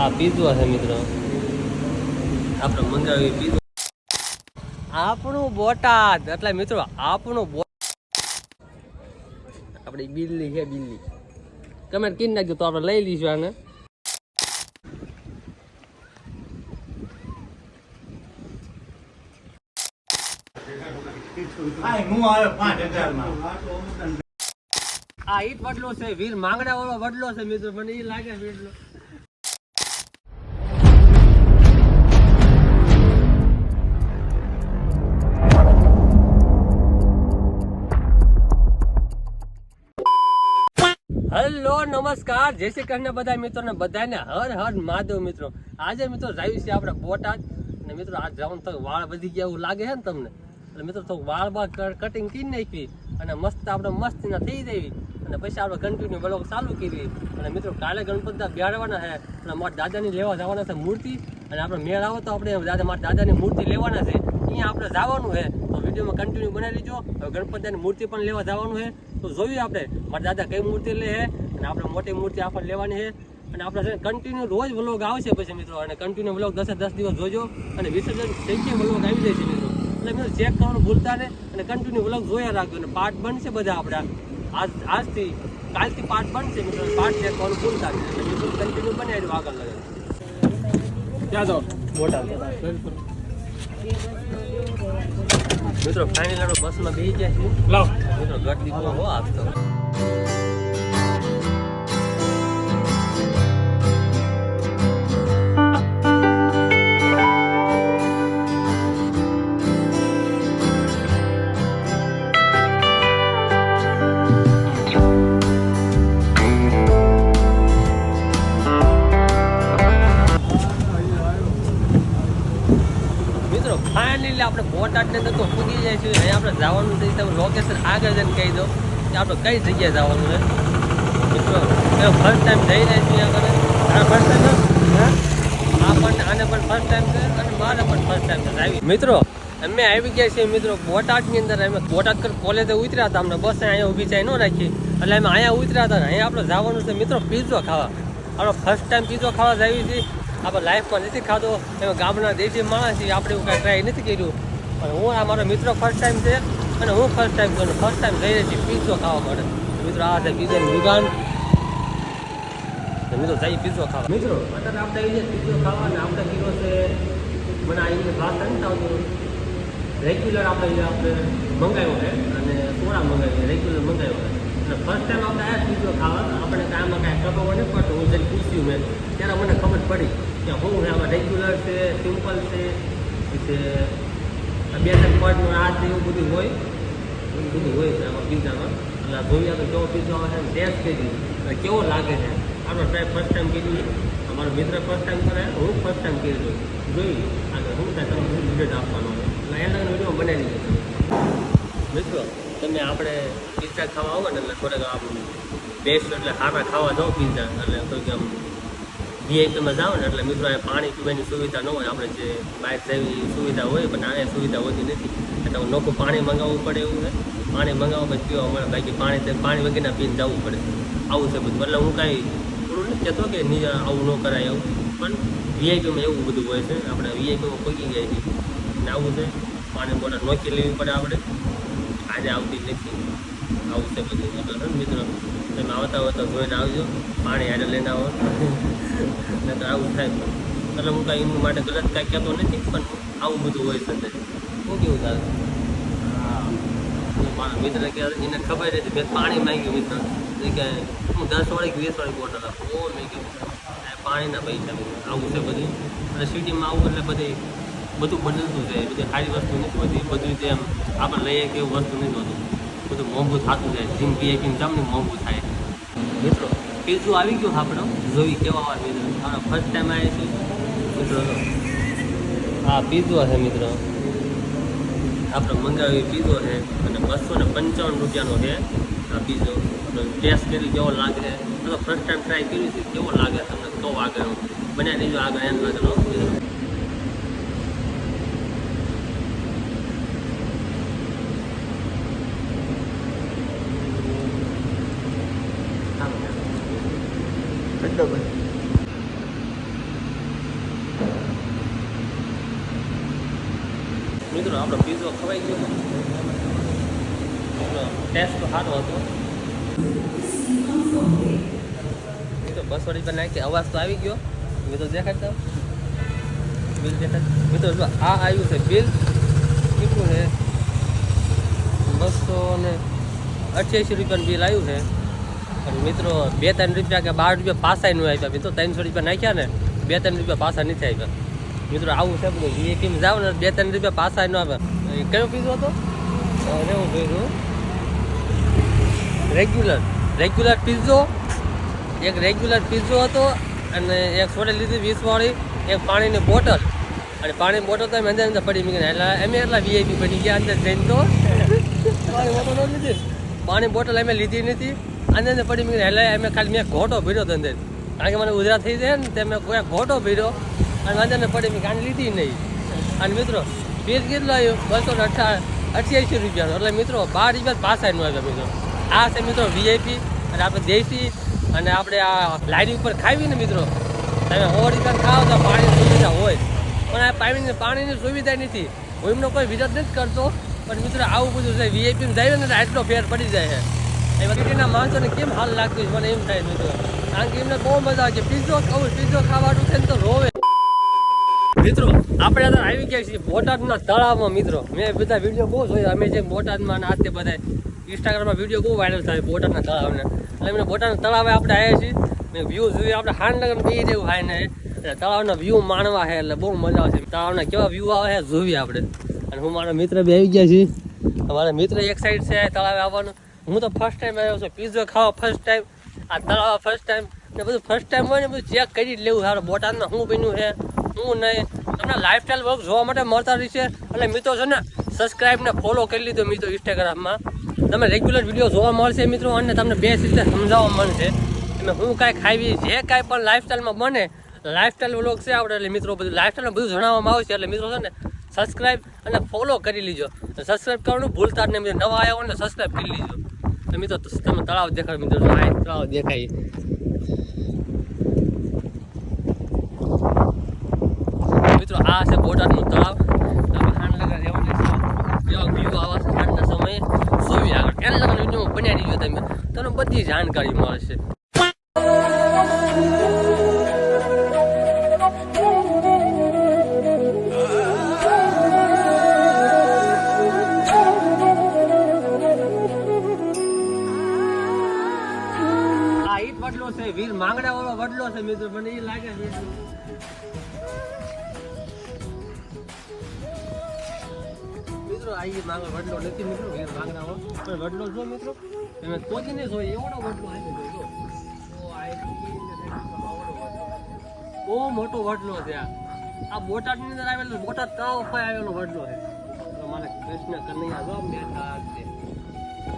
આ પીઝો છે મિત્રો. આપણે મંગાવી પીઝો આપણું બોટાદ. એટલે મિત્રો આપણું આપણી બિલ્લી છે બિલ્લી. તમે કીન નાખજો તો આપણે લઈ લઈશું આને. આ ઈટ વડલો છે વીર માંગડા વાળો વડલો છે મિત્રો. મને એ લાગે છે વડલો હેલો, નમસ્કાર. જય શ્રી કૃષ્ણ બધા મિત્રોને બધાને હર હર મહાદેવ મિત્રો. આજે મિત્રો જાયું છે આપણે બોટાદ. અને મિત્રો આજ જવાનું તો વાળ વધી ગયા એવું લાગે છે ને તમને? એટલે મિત્રો તો વાળ બાળ કટિંગ કરી નાખી અને મસ્ત આપણે મસ્ત ના થઈ જવી અને પછી આપણે કન્ટિન્યુ બ્લોગ ચાલુ કરી અને મિત્રો કાલે ગણપતિ બેહાડવાના છે. અને મારા દાદાની લેવા જવાના છે મૂર્તિ. અને આપણે મેળ આવો તો આપણે દાદા, મારા દાદાની મૂર્તિ લેવાના છે. અહીંયા આપણે જવાનું છે. તો વિડીયોમાં કન્ટિન્યુ બનાવી લીજો હવે ગણપતિની મૂર્તિ પણ લેવા જવાનું છે. તો જોયું આપણે, મારા દાદા કઈ મૂર્તિ લે છે? અને આપણે મોટી મૂર્તિ આપણે લેવાની છે. અને આપણે છે કન્ટિન્યુ રોજ વ્લોગ આવશે પછી મિત્રો. અને કન્ટિન્યુ વ્લોગ દસે દસ દિવસ જોજો. અને વિસર્જન થઈ વ્લોગ આવી જાય છે મિત્રો. એટલે મિત્રો ચેક કરવાનું ભૂલતા ને અને કન્ટિન્યુ વ્લોગ જોયા રાખજો. અને પાર્ટ બનશે બધા આપણા. આજ આજથી કાલથી પાર્ટ બનશે મિત્રો. પાર્ટ ચેક કરવાનું ભૂલતા નહીં. એટલે મિત્રો કન્ટિન્યુ બને આગળ લગે ક્યાં જાઓ મોટા મિત્રો ફાઇનલ બસમાં બેસી જાય છે લાવ. મિત્રો ગટ બહુ હો આપતો આપણે બોટાદ ને તો પૂગી જાય છે. અહીંયા આપણે જવાનું છે. તમે લોકેશન આગળ જઈને કહી દો કે આપણે કઈ જગ્યાએ જવાનું છે. મિત્રો ફર્સ્ટ ટાઈમ જઈ રહ્યા છીએ આગળ આ ફર્સ્ટ ટાઈમ આ પણ આને પણ ફર્સ્ટ ટાઈમ છે અને મારે પણ ફર્સ્ટ ટાઈમ છે. આવી. મિત્રો અમે આવી ગયા છીએ મિત્રો બોટાદની અંદર. અમે બોટાદ કર કોલેજે ઉતર્યા હતા. અમને બસ અહીંયા ઊભી થાય ન રાખી. એટલે અમે અહીંયા ઉતર્યા હતા અહીંયા આપણે જવાનું છે. મિત્રો પીઝો ખાવા. આપણે ફર્સ્ટ ટાઈમ પીઝો ખાવા જઈએ છીએ. આપણે લાઈફમાં નથી ખાધો. એમાં ગામના દેશી માણસ છીએ આપણે એવું કાંઈ ટ્રાય નથી કર્યું. પણ હું આ મારો મિત્રો ફર્સ્ટ ટાઈમ છે અને હું ફર્સ્ટ ટાઈમ છું ફર્સ્ટ ટાઈમ જઈ રહી છીએ પીઝો ખાવા માટે. મિત્રો આ છે પીઝાની દુકાન. મિત્રો જઈ પીઝો ખાવા. મિત્રો. અત્યારે આપણે આવી જાય પીઝો ખાવા અને આપણે કીધો છે મને આ ઇંગ્લિશ ભાષા નથી આવતું. રેગ્યુલર આપણે આપણે મંગાવ્યો છે અને સોડા મંગાવી રેગ્યુલર મંગાવ્યો છે. અને ફર્સ્ટ ટાઈમ આપણે આયા પીઝો ખાવા. આપણે કાંઈમાં કાંઈ ખબર પડે પણ હું જઈને પૂછ્યું મેં. ત્યારે મને ખબર પડી. કે હું આમાં રેગ્યુલર છે સિમ્પલ છે, પછી બે ત્રણ પોઈન્ટનું આ છે એવું બધું હોય. એવું બધું હોય છે આમાં પીઝામાં એટલે જોઈએ તો કેવો પીઝો આવે છે ટેસ્ટ કરી અને કેવો લાગે છે. આપણે ટ્રાય ફર્સ્ટ ટાઈમ કીધું અમારો મિત્ર ફર્સ્ટ ટાઈમ કરે, હું ફર્સ્ટ ટાઈમ કીધું જોઈ અને હું ત્યાં તમે શું રિઝલ્ટ આપવાનો એટલે એના વીડિયો બનાવી દીધો મિત્રો તમે આપણે પિઝા ખાવા આવો ને એટલે થોડાક આપણું બેસ્ટ એટલે સારા ખાવા જાઓ પિઝા એટલે કોઈક આમ વીઆઈપીમાં જાઓ ને એટલે મિત્રો પાણી પીવાની સુવિધા ન હોય. આપણે જે બહાર જેવી સુવિધા હોય, પણ અહીંયા સુવિધા હોતી નથી. એટલે નોખું પાણી મંગાવવું પડે એવું છે. પાણી મંગાવવા પછી પીવા મળે. બાકી પાણી પાણી વગેરે પીને જવું પડે. આવું છે બધું. એટલે હું કાંઈ થોડું નથી કહેતો કે નિજ આવું ન કરાય એવું. પણ વીઆઈપીમાં એવું બધું હોય છે. આપણે વીઆઈપીમાં પગી ગયા છીએ. ને આવું છે. પાણી બોટલ નોખી લેવી પડે આપણે. આજે આવતી નથી. આવું છે બધું. મિત્રો તમે આવતા હોય તો જોઈને આવજો. પાણી હારે લઈને આવો. તો આવું થાય એટલે હું કાંઈ એમની માટે ગલત કાંઈ કહેતો નથી, પણ આવું બધું હોય છે હું કેવું ચાલે મારા મિત્ર કે એને ખબર હતી, મેં પાણી માંગ્યું મિત્ર. એ કે, હું દસ વાળી વીસ વાળી બોટલ આપું? ઓ મેં કીધું પાણીના પૈસા. આવું છે બધું. અને સિટીમાં આવું એટલે બધી, બધું બદલતું જાય, બધી સારી વસ્તુ નથી હોતી, બધું જેમ આપણે લઈએ કે એવું વસ્તુ નથી હોતું. બધું મોંઘું થતું જાય. જિંદગી પીએ તમને મોંઘું થાય. મિત્રો પીઝું આવી ગયું આપણો. જોઈ કેવા હોય મિત્રો. આપણે ફર્સ્ટ ટાઈમ આવ્યા છીએ. મિત્રો હા પીઝો છે મિત્રો. આપણે મંગાવી પીઝો છે અને બસો ને પંચાવન રૂપિયાનો છે આ પીઝો ટેસ્ટ કરી કેવો લાગે? છે ફર્સ્ટ ટાઈમ ટ્રાય કર્યું છે. કેવો લાગે તમને? તો આગળ બને દેજો આગળ એમ લાગેલો મિત્રો ડબલ મિત્રો, આપણો પીઝો ખવાઈ ગયો. ટેસ્ટ સારો હતો. બસ વળી પર નાખી, અવાજ તો આવી ગયો. મિત્રો દેખાડતા બિલ દેખાડ મિત્રો, જો આ આવ્યું છે બિલ કેટલું છે? બસો ને અઠ્યાસી રૂપિયાનું બિલ આવ્યું છે. અને મિત્રો બે ત્રણ રૂપિયા કે બાર રૂપિયા પાસા નું આપ્યા. મિત્રો ત્રણસો રૂપિયા નાખ્યા ને બે ત્રણ રૂપિયા પાસા નથી આપ્યા. મિત્રો આવું છે બધું. વીઆઈપીમાં જાવ ને બે ત્રણ રૂપિયા પાસા ન આવે એ કયો પીધો હતો? અરે હું જોયું. રેગ્યુલર રેગ્યુલર પીઝો એક રેગ્યુલર પીઝો હતો અને એક સોડે લીધી વીસવાળી એક પાણીની બોટલ અને પાણીની બોટલ તો અમે અંદર અંદર પડી મૂકીને એટલે અમે એટલા વીઆઈપી પડી ગયા અંદર જઈને તો. પાણી બોટલ લીધી? પાણી બોટલ અમે લીધી નથી. અંદર પડી મૂકીને એટલે અમે ખાલી મેં ઘોટો ભીડ્યો હતો કારણ કે મને ઉધરા થઈ જાય ને, તે મેં કોઈ ઘોટો ભીડ્યો અને અંદર પડી મૂકી આને લીધી નહીં. અને મિત્રો ફીસ કેટલું આવ્યું? બસો અઠા અઠ્યાસી રૂપિયાનો એટલે મિત્રો, બાર રૂપિયા પાસાનું આવ્યો મિત્રો. આ છે મિત્રો વીઆઈપી અને આપણે દેશી અને આપણે આ લાઈન ઉપર ખાવી ને મિત્રો. તમે સો રૂપિયા ખાઓ તો પાણીની સુવિધા હોય. પણ આ પાણીની પાણીની સુવિધા નથી. હું એમનો કોઈ વિરોધ નથી કરતો. પણ મિત્રો, આવું બધું છે વીઆઈપી જાય ને આટલો ફેર પડી જાય છે. એવા સિટીના માણસોને કેમ હાલ લાગતું છે? મને એમ થાય મિત્રો. કારણ કે એમને બહુ મજા આવે છે. પીઝો ખાવું પીઝો ખાવાનું છે તો રોવે. મિત્રો, આપણે અત્યારે આવી ગયા છીએ બોટાદના તળાવમાં, મિત્રો. મેં બધા વીડિયો બહુ જોયા. અમે જે બોટાદમાં આ તે બધા ઇન્સ્ટાગ્રામમાં વીડિયો બહુ વાયરલ થાય બોટાદના તળાવને. એટલે એમને બોટાદના તળાવે આપણે આવ્યા છીએ. મેં વ્યૂ જોઈએ આપણે હાંડનગર બી જેવું હાય ને એટલે તળાવના વ્યૂ માણવા છે એટલે બહુ મજા આવશે તળાવના કેવા વ્યૂ આવે છે જોઈએ આપણે. અને હું મારા મિત્ર બી આવી ગયા છીએ. અમારા મિત્ર એક સાઈડ છે તળાવે આવવાનું. હું તો ફર્સ્ટ ટાઈમ આવ્યો છું. પીઝો ખાવા ફર્સ્ટ ટાઈમ આ તળાવ ફર્સ્ટ ટાઈમ ને બધું ફર્સ્ટ ટાઈમ હોય ને બધું ચેક કરી જ લેવું. સારું બોટાદમાં શું બન્યું છે હું નહીં. તમને લાઈફસ્ટાઈલ વર્ક જોવા માટે મળતા રહેશે. એટલે મિત્રો છે ને સબસ્ક્રાઈબ ને ફોલો કરી લીધો મિત્રો ઇન્સ્ટાગ્રામમાં તમે રેગ્યુલર વીડિયો જોવા મળશે મિત્રો, અને તમને બેસ્ટ રીતે સમજાવવા મળશે. એટલે હું કાંઈ ખાવી, જે કાંઈ પણ લાઈફસ્ટાઈલમાં બને લાઈફસ્ટાઈલ વ્લોગ છે આપણે એટલે મિત્રો બધું લાઈફસ્ટાઈલમાં બધું જણાવવામાં આવશે. એટલે મિત્રો છે ને સબસ્ક્રાઈબ અને ફોલો કરી લીજો. સબસ્ક્રાઈબ કરવાનું ભૂલતા નહીં. નવા આવ્યા હોય ને સબસ્ક્રાઈબ કરી લીજો. તો મિત્રો તમે તળાવ દેખાડ મિત્રો આ તળાવ દેખાય મિત્રો આ છે બોટાદનું તળાવ તમે સમયે જોવી આગળ વીડિયો બનાવી દીધો તમે તમને બધી જાણકારી મળશે માંગડા છે મિત્રો, મને એ લાગે છે. મિત્રો આવી માંગ વડલો નથી મિત્રો પણ વડલો જો મિત્રો? તમે કોચીને જો એવડો વડલો આવી ગયો. બહુ મોટો વડલો છે આ. બોટાદની અંદર આવેલો બોટાદ તળાવ ઉપર આવેલો વડલો છે. મારે કૃષ્ણ કનૈયા જો છે.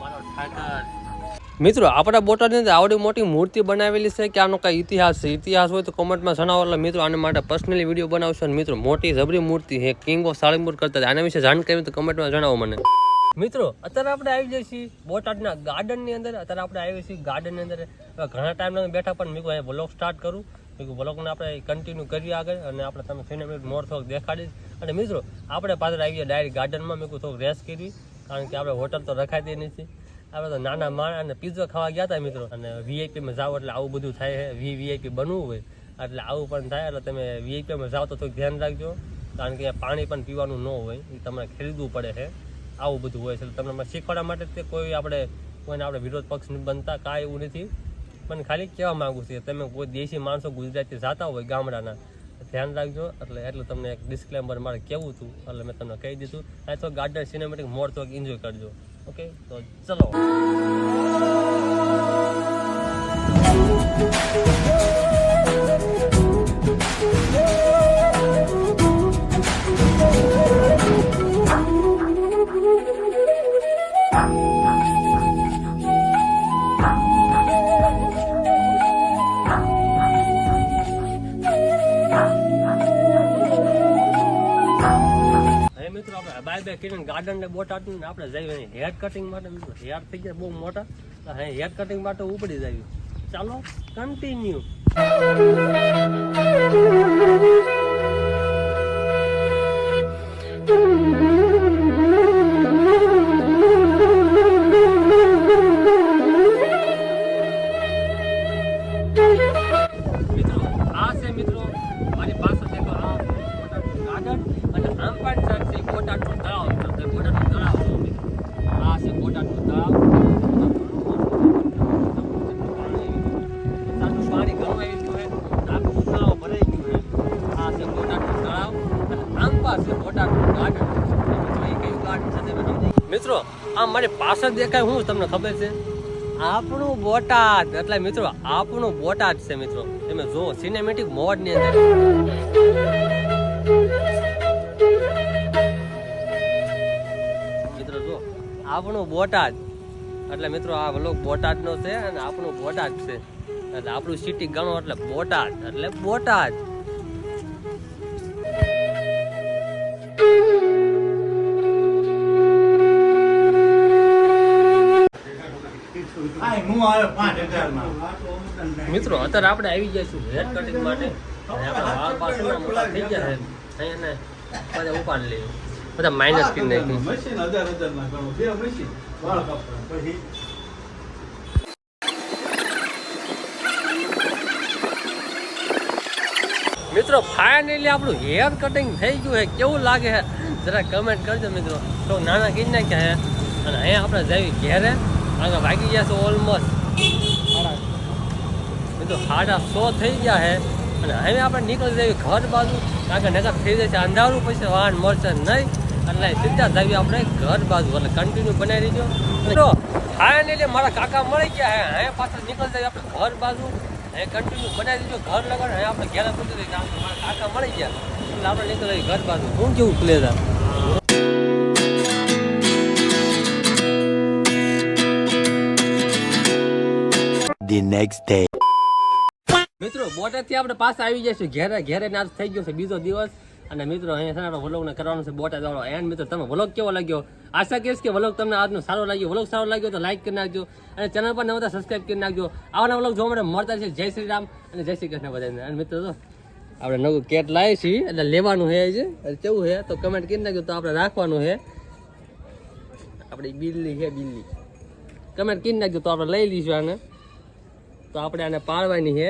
મારો ઠાકર. મિત્રો, આપણા બોટાદની અંદર આવડી મોટી મૂર્તિ બનાવેલી છે કે આનો કઈ ઇતિહાસ છે? ઇતિહાસ હોય તો કોમેન્ટમાં જણાવો, એટલે મિત્રો આના માટે પર્સનલી વીડિયો બનાવશો અને મિત્રો, મોટી જબરી મૂર્તિ છે કિંગ ઓફ સાળંગપુર કરતા. આના વિશે જાણકારી તો કોમેન્ટમાં જણાવો મને. મિત્રો, અત્યારે આપણે આવી જઈએ છીએ બોટાદના ગાર્ડનની અંદર. અત્યારે આપણે આવી છીએ ગાર્ડનની અંદર. ઘણા ટાઈમ બેઠા, પણ મેં કહ્યું બ્લોગ સ્ટાર્ટ કરું. મેં કહ્યું બ્લોગને આપણે કન્ટિન્યુ કરીએ આગળ અને આપણે તમે મિનિટ મોર થોડોક દેખાડીશ. અને મિત્રો, આપણે પાછળ આવી ગયા ડાયરેક્ટ ગાર્ડનમાં મેં કહ્યું થોડુંક રેસ્ટ કરી કારણ કે આપણે હોટલ તો રખાતી નથી આપણે તો નાના માણા અને પીઝો ખાવા ગયા હતા મિત્રો. અને વીઆઈપીમાં જાઓ એટલે આવું બધું થાય છે. વી વીઆઈપી બનવું હોય એટલે આવું પણ થાય એટલે તમે વીઆઈપીમાં જાઓ તો થોડુંક ધ્યાન રાખજો. કારણ કે પાણી પણ પીવાનું ન હોય. એ તમારે ખરીદવું પડે છે. આવું બધું હોય છે. તમને શીખવાડવા માટે તે કોઈ આપણે કોઈને આપણે વિરોધ પક્ષ બનતા કાંઈ એવું નથી. પણ ખાલી કહેવા માગું છું તમે કોઈ દેશી માણસો ગુજરાતી જાતા હોય ગામડાના ધ્યાન રાખજો. એટલે એટલે તમને એક ડિસ્ક્લેમ્બર મારે કેવું હતું. એટલે મેં તમને કહી દીધું. આ તો ગાર્ડન સિનેમેટિક મોડ તો એન્જોય કરજો. ઓકે તો ચલો. બાય બાય કરીને ગાર્ડન ને બોટાદ ને આપણે જઈએ. હેર કટિંગ માટે હેર થઈ ગયા બહુ મોટા. હે હેર કટિંગ માટે ઉપડી જાય. ચાલો કન્ટિન્યુ મિત્રો, આ મારી પાછળ દેખાય હું તમને ખબર છે? આપણું બોટાદ, એટલે મિત્રો, આપણું બોટાદ છે મિત્રો. તમે જો સિનેમેટિક મોડની અંદર. મિત્રો જો આપણું બોટાદ. એટલે મિત્રો, આ વ્લોગ બોટાદનો છે અને આપણું બોટાદ છે. એટલે આપણું સિટી ગણો, એટલે બોટાદ એટલે બોટાદ. પાંચ હજારમાં. મિત્રો અત્યારે આપણે આવી જઈશું હેર કટિંગ માટે. વાળ પાછળના મોટા થઈ ગયા છે. અહીંયા બધા ઉપાડી લઈએ બધા માઇનસ કરી નાખી મશીન હજાર હજાર ગણો બે મશીન વાળ કાપવા પછી મિત્રો ફાઇનલી આપણું હેર કટિંગ થઈ ગયું છે. કેવું લાગે છે? જરા કમેન્ટ કરજો મિત્રો. તો નાના કરી નાખ્યા છે. અને અહીંયા આપણે જઈએ ઘેરે આગળ વાગી ગયા છે ઓલમોસ્ટ તો સાડા સો થઈ ગયા છે. અને હવે આપણે નીકળી જઈએ ઘર બાજુ, કારણ કે નગર થઈ જાય છે, અંધારું પછી વાહન મળશે નહીં. એટલે સીધા જઈએ આપણે ઘર બાજુ. એટલે કન્ટિન્યુ બનાવી દીધો ફાઇનલી મારા કાકા મળી ગયા હે હવે પાછળ નીકળી જઈએ આપણે ઘર બાજુ. હવે કન્ટિન્યુ બનાવી દીધો ઘર લગાડ હવે આપણે ઘેર પૂછી દઈએ કારણ મારા કાકા મળી ગયા. એટલે આપણે નીકળી જઈએ ઘર બાજુ. હું કેવું પ્લેઝર the next day. મિત્રો, બોટાદથી આપણે પાછા આવી જઈશું. ઘેરે ઘેરે આજ થઈ ગયો છે બીજો દિવસ. અને મિત્રો, અહીંયા છે ને વ્લોગ ને કરવાનો છે બોટાદ વાળો. એન્ડ મિત્રો, તમે વ્લોગ કેવો લાગ્યો? આશા કહીશ કે વ્લોગ તમને આજનો સારો લાગ્યો. વ્લોગ સારો લાગ્યો તો લાઈક કરી નાખજો. અને ચેનલ પર નવતા સબસ્ક્રાઈબ કરી નાખજો. આવાના વ્લોગ જોવા માટે મળતા છે જય શ્રી રામ અને જય શ્રી કૃષ્ણ બધાને. અને મિત્રો તો આપણે નવું કેટ લાવીએ છીએ. એટલે લેવાનું છે છે કેવું છે તો કમેન્ટ કરી નાખજો. તો આપણે રાખવાનું છે આપણી બિલ્લી છે બિલ્લી. કમેન્ટ કરી નાખજો તો આપણે લઈ લઈશું આને. તો આપણે આને પાળવાની છે.